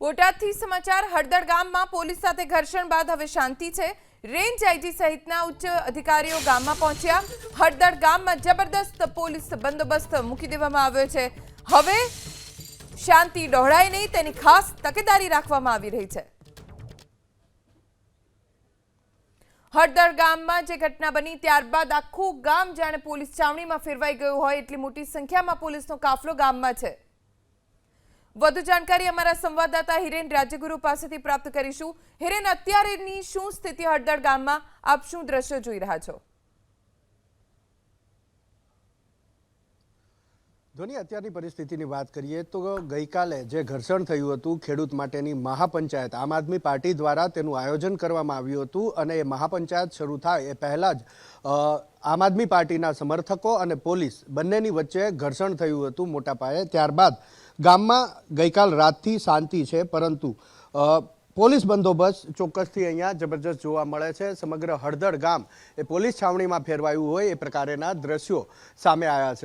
બોટાદથી સમાચાર હળદળ ગામમાં પોલીસ સાથે ઘર્ષણ બાદ હવે શાંતિ છે. રેન્જ આઈજી સહિતના ઉચ્ચ અધિકારીઓ ગામમાં પહોંચ્યા. હળદળ ગામમાં જબરદસ્ત પોલીસ બંદોબસ્ત મૂકી દેવામાં આવ્યો છે. હવે શાંતિ ડહોળાય નહીં, તેની ખાસ તકેદારી રાખવામાં આવી રહી છે. હળદર ગામમાં જે ઘટના બની, ત્યારબાદ આખું ગામ જાણે પોલીસ છાવણીમાં ફેરવાઈ ગયું હોય, એટલી મોટી સંખ્યામાં પોલીસનો કાફલો ગામમાં છે. વધુ જાણકારી અમારા સંવાદદાતા હિરેન રાજ્યગુરુ પાસેથી પ્રાપ્ત કરીશું. હિરેન, અત્યારેની શું સ્થિતિ હળદળ ગામમાં? આપ શું દ્રશ્યો જોઈ રહ્યા છો? ધોની, અત્યારની પરિસ્થિતિની વાત કરીએ તો ગઈકાલે જે ઘર્ષણ થયું હતું ખેડૂત માટેની મહાપંચાયત, આમ આદમી પાર્ટી દ્વારા તેનું આયોજન કરવામાં આવ્યું હતું અને એ મહાપંચાયત શરૂ થાય એ પહેલાં જ આમ આદમી પાર્ટીના સમર્થકો અને પોલીસ બંનેની વચ્ચે ઘર્ષણ થયું હતું મોટા પાયે. ત્યારબાદ ગામમાં ગઈકાલ રાતથી શાંતિ છે, પરંતુ પોલીસ બંદોબસ્ત ચોક્કસથી અહીંયા જબરજસ્ત જોવા મળે છે. સમગ્ર હળદળ ગામ એ પોલીસ છાવણીમાં ફેરવાયું હોય એ પ્રકારેના દ્રશ્યો સામે આવ્યા છે.